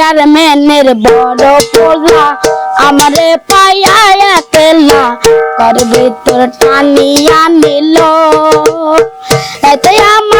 চেয়ারম্যানের বড় পোলা। আমারে পাইয়া একলা কর ভিতর টানিয়া নিল। এতে আমার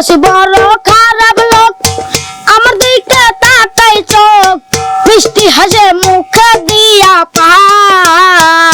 অতি বড় খারাপ লোক। আমার দিকে তাকাই চোখ, মিষ্টি হাসে মুখে দিয়া পান।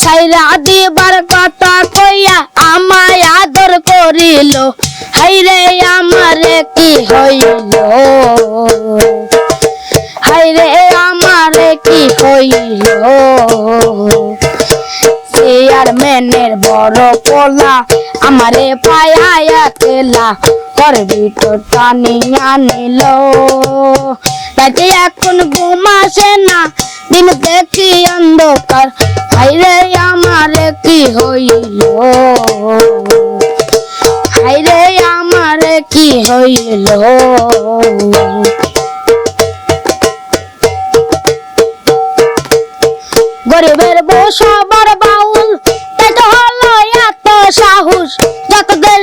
সাইরা দিবার কথা কইয়া আমায় আদর করিল। হাইরে আমারে কি হইল? হাইরে আমারে কি হইল? চেয়ারম্যানের বড় পোলা আমারে পায়া একলা। করবি তো টানিয়া নিল রাতে এখন ঘুম আসে না, দিন দেখি অন্ধকার। হাইরে আমারে কি হইল? হাইরে আমারে কি হইল? গরিবের বউ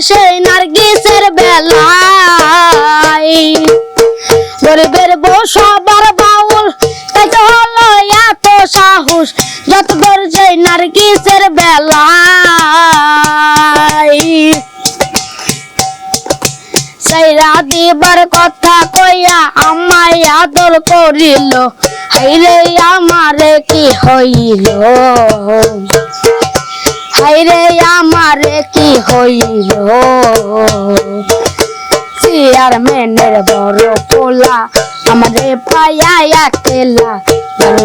দেশে নার্গিসের বেলায়। গরিবের বউ সবার বাউল, তাই তো হলো এত সাহস, যত দেশে নার্গিসের বেলায়। সাইরা দিবার কথা কইয়া আমায় আদর করিল, হাইরে আমারে কি হইল? হাইরে আমারে কি হইল? চেয়ারম্যানের বড় পোলা, আমারে পায়া একলা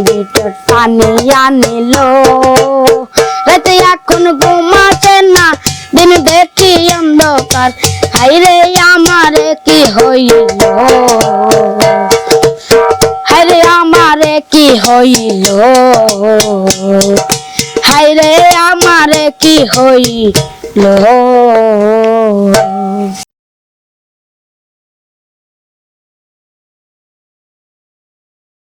ভিতর টানিয়া নিল রাতে এখন ঘুমাছে না, দিন দেখি অন্ধকার। হাইরে আমারে কি হইল? হাইরে আমারে কি হইল? হাইরে আমারে কি হইল?